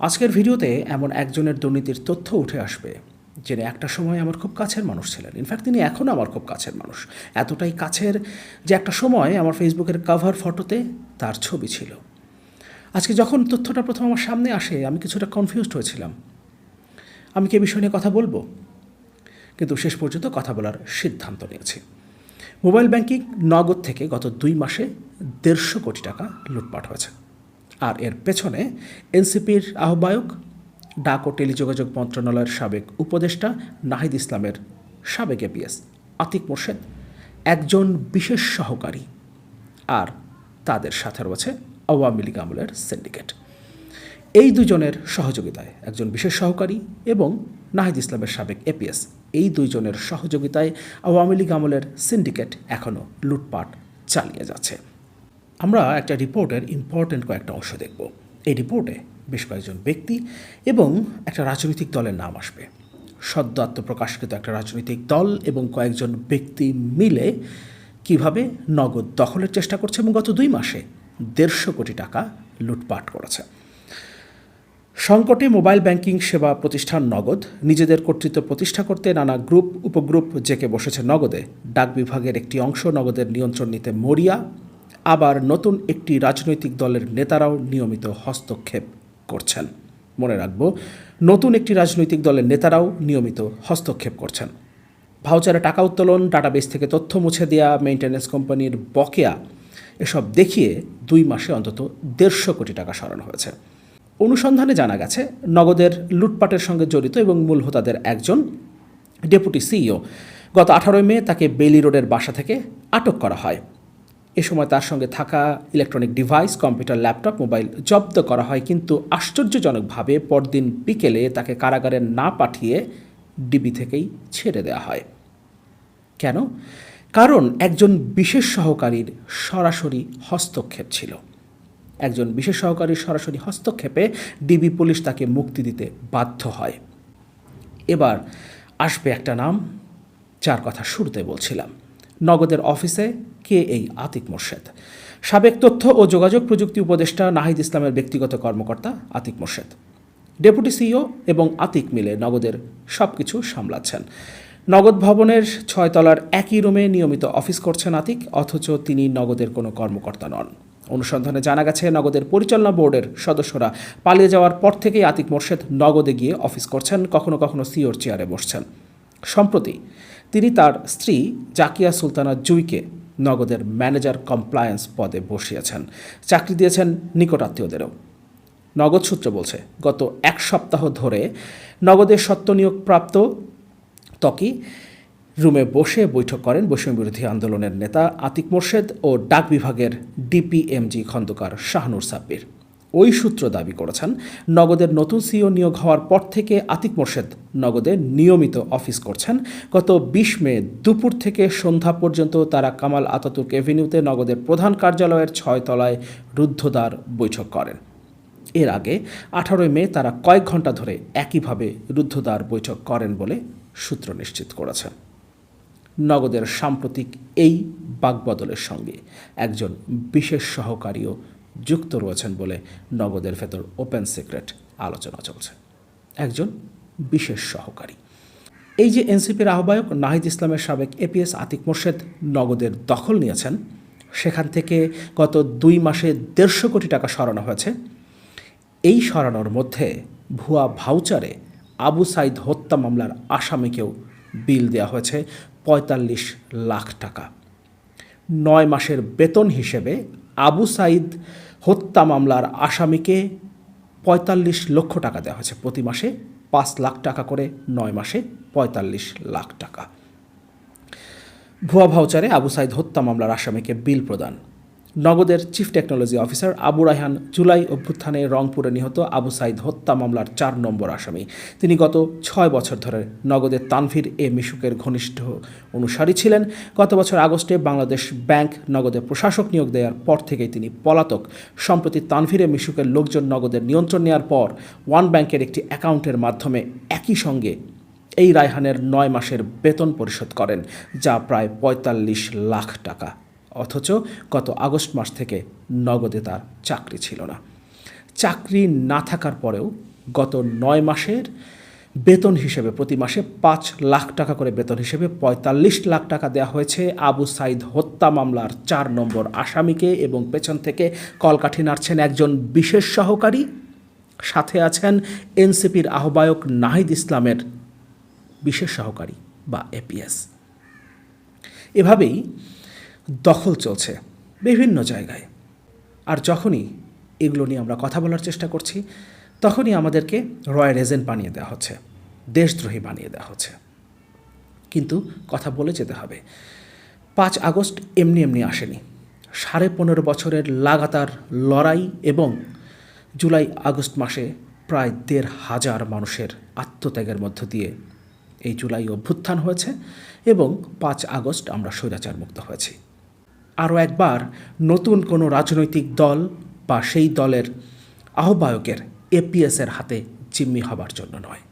আজকের ভিডিওতে এমন একজনের দুর্নীতির তথ্য উঠে আসবে, যিনি একটা সময় আমার খুব কাছের মানুষ ছিলেন। ইনফ্যাক্ট তিনি এখনও আমার খুব কাছের মানুষ। এতটাই কাছের যে একটা সময় আমার ফেসবুকের কাভার ফটোতে তার ছবি ছিল। আজকে যখন তথ্যটা প্রথম আমার সামনে আসে, আমি কিছুটা কনফিউজড হয়েছিলাম। আমি কি বিষয় নিয়ে কথা বলব? কিন্তু শেষ পর্যন্ত কথা বলার সিদ্ধান্ত নিয়েছি। মোবাইল ব্যাংকিং নগদ থেকে গত দুই মাসে দেড়শো কোটি টাকা লুটপাট হয়েছে। আর এর পেছনে এনসিপির আহ্বায়ক, ডাক ও টেলিযোগাযোগ মন্ত্রণালয়ের সাবেক উপদেষ্টা নাহিদ ইসলামের সাবেক এপিএস আতিক মোর্শেদ একজন বিশেষ সহকারী আর তাদের সাথে রয়েছে আওয়ামী লীগ আমলের সিন্ডিকেট এই দুজনের সহযোগিতায় একজন বিশেষ সহকারী এবং নাহিদ ইসলামের সাবেক এপিএস, এই দুইজনের সহযোগিতায় আওয়ামী লীগ আমলের সিন্ডিকেট এখনও লুটপাট চালিয়ে যাচ্ছে। আমরা একটা রিপোর্টের ইম্পর্ট্যান্ট কয়েকটা অংশ দেখব। এই রিপোর্টে বেশ কয়েকজন ব্যক্তি এবং একটা রাজনৈতিক দলের নাম আসবে। সদ্য আত্মপ্রকাশকৃত একটা রাজনৈতিক দল এবং কয়েকজন ব্যক্তি মিলে কীভাবে নগদ দখলের চেষ্টা করছে এবং গত দুই মাসে দেড়শো কোটি টাকা লুটপাট করেছে। সংকটে মোবাইল ব্যাংকিং সেবা প্রতিষ্ঠান নগদ, নিজেদের কর্তৃত্ব প্রতিষ্ঠা করতে নানা গ্রুপ, উপগ্রুপ জেকে বসেছে নগদে। ডাক বিভাগের একটি অংশ নগদের নিয়ন্ত্রণ নিতে মরিয়া আবার নতুন একটি রাজনৈতিক দলের নেতারাও নিয়মিত হস্তক্ষেপ করছেন। মনে রাখব, নতুন একটি রাজনৈতিক দলের নেতারাও নিয়মিত হস্তক্ষেপ করছেন। ভাউচারে টাকা উত্তোলন, ডাটাবেস থেকে তথ্য মুছে দেওয়া মেইনটেন্যান্স কোম্পানির বকেয়া, এসব দেখিয়ে দুই মাসে অন্তত দেড়শো কোটি টাকা সরানো হয়েছে। অনুসন্ধানে জানা গেছে, নগদের লুটপাটের সঙ্গে জড়িত এবং মূল হোতাদের একজন ডেপুটি সিইও গত আঠারোই মে তাকে বেলি রোডের বাসা থেকে আটক করা হয়। এ সময় তার সঙ্গে থাকা electronic device computer laptop mobile জব্দ করা হয়। কিন্তু আশ্চর্যজনকভাবে পরদিন বিকেলে তাকে কারাগারে না পাঠিয়ে ডিবি থেকেই ছেড়ে দেওয়া হয়। কেন? কারণ একজন বিশেষ সহকারীর সরাসরি হস্তক্ষেপ ছিল। একজন বিশেষ সহকারীর সরাসরি হস্তক্ষেপে ডিবি পুলিশ তাকে মুক্তি দিতে বাধ্য হয়। এবার আসবে একটা নাম, যার কথা শুরুতে বলছিলাম। নগদের অফিসে কে এই আতিক মোর্শেদ? সাবেক তথ্য ও যোগাযোগ প্রযুক্তি উপদেষ্টা নাহিদ ইসলামের ব্যক্তিগত কর্মকর্তা আতিক মোর্শেদ। ডেপুটি সিইও এবং আতিক মিলে নগদের সব কিছু সামলাচ্ছেন। নগদ ভবনের ছয়তলার একই রুমে নিয়মিত অফিস করছেন আতিক, অথচ তিনি নগদের কোনো কর্মকর্তা নন। অনুসন্ধানে জানা গেছে, নগদের পরিচালনা বোর্ডের সদস্যরা পালিয়ে যাওয়ার পর থেকেই আতিক মোর্শেদ নগদে গিয়ে অফিস করছেন, কখনো কখনো সিওর চেয়ারে বসছেন। সম্প্রতি তিনি তার স্ত্রী জাকিয়া সুলতানা জুইকে নগদের ম্যানেজার কমপ্লায়েন্স পদে বসিয়েছেন। চাকরি দিয়েছেন নিকটাত্মীয়দেরও। নগদ সূত্র বলছে, গত এক সপ্তাহ ধরে নগদের সত্য নিয়োগপ্রাপ্ত ত্বকি রুমে বসে বৈঠক করেন বৈষম্য বিরোধী আন্দোলনের নেতা আতিক মোর্শেদ ও ডাক বিভাগের ডিপিএমজি খন্দকার শাহনুর সাব্বির। ওই সূত্র দাবি করেছেন, নগদের নতুন সিও নিয়োগ হওয়ার পর থেকে আতিক মোর্শেদ নগদে নিয়মিত অফিস করছেন। গত বিশ মে দুপুর থেকে সন্ধ্যা পর্যন্ত তারা কামাল আতাতুর্ক এভিনিউতে নগদের প্রধান কার্যালয়ের ছয় তলায় রুদ্ধদ্বার বৈঠক করেন। এর আগে আঠারোই মে তারা কয়েক ঘণ্টা ধরে একইভাবে রুদ্ধদ্বার বৈঠক করেন বলে সূত্র নিশ্চিত করেছে। নগদের সাম্প্রতিক এই বাকবদলের সঙ্গে একজন বিশেষ সহকারীও যুক্ত রয়েছেন বলে নগদের ভেতর ওপেন সিক্রেট আলোচনা চলছে। একজন বিশেষ সহকারী। এই যে এনসিপির আহ্বায়ক নাহিদ ইসলামের সাবেক এপিএস আতিক মোর্শেদ নগদের দখল নিয়েছেন, সেখান থেকে গত দুই মাসে দেড়শো কোটি টাকা সরানো হয়েছে। এই সরানোর মধ্যে ভুয়া ভাউচারে আবু সাইদ হত্যা মামলার আসামিকেও বিল দেওয়া হয়েছে পঁয়তাল্লিশ লাখ টাকা। নয় মাসের বেতন হিসেবে আবু সাইদ হত্যা মামলার আসামিকে পঁয়তাল্লিশ লক্ষ টাকা দেওয়া হয়েছে প্রতি মাসে, পাঁচ লাখ টাকা করে নয় মাসে পঁয়তাল্লিশ লাখ টাকা। ভুয়া ভাউচারে আবু সাইদ হত্যা মামলার আসামিকে বিল প্রদান। নগদের chief technology officer Abu Raihan July অভ্যুত্থানে রংপুরে নিহত আবু সাইদ হত্যা মামলার চার নম্বর আসামি। তিনি গত ছয় বছর ধরে নগদের তানভীর এ মিশুকের ঘনিষ্ঠ অনুসারী ছিলেন। গত বছর আগস্টে বাংলাদেশ ব্যাংক নগদের প্রশাসক নিয়োগ দেওয়ার পর থেকেই তিনি পলাতক। সম্প্রতি তানভীর এ মিশুকের লোকজন নগদের নিয়ন্ত্রণ নেওয়ার পর ওয়ান ব্যাংকের একটি অ্যাকাউন্টের মাধ্যমে একই সঙ্গে এই রায়হানের নয় মাসের বেতন পরিশোধ করেন, যা প্রায় পঁয়তাল্লিশ লাখ টাকা। অথচ গত আগস্ট মাস থেকে নগদে তার চাকরি ছিল না। চাকরি না থাকার পরেও গত নয় মাসের বেতন হিসেবে প্রতি মাসে পাঁচ লাখ টাকা করে বেতন হিসেবে পঁয়তাল্লিশ লাখ টাকা দেওয়া হয়েছে। আবু সাইদ হত্যা মামলার চার নম্বর আসামিকে এবং পেছন থেকে কলকাঠি নাড়ছেন একজন বিশেষ সহকারী। সাথে আছেন এনসিপির আহ্বায়ক নাহিদ ইসলামের বিশেষ সহকারী বা এপিএস এভাবেই দখল চলছে বিভিন্ন জায়গায়। আর যখনই এগুলো নিয়ে আমরা কথা বলার চেষ্টা করছি, তখনই আমাদেরকে রয়্যাল এজেন্ট বানিয়ে দেওয়া হচ্ছে, দেশদ্রোহী বানিয়ে দেওয়া হচ্ছে। কিন্তু কথা বলে যেতে হবে। পাঁচ আগস্ট এমনি এমনি আসেনি। সাড়ে পনেরো বছরের লাগাতার লড়াই এবং জুলাই আগস্ট মাসে প্রায় দেড় হাজার মানুষের আত্মত্যাগের মধ্য দিয়ে এই জুলাই অভ্যুত্থান হয়েছে এবং পাঁচ আগস্ট আমরা স্বৈরাচার মুক্ত হয়েছি। আরও একবার নতুন কোনো রাজনৈতিক দল বা সেই দলের আহ্বায়কের এপিএসের হাতে জিম্মি হবার জন্য নয়।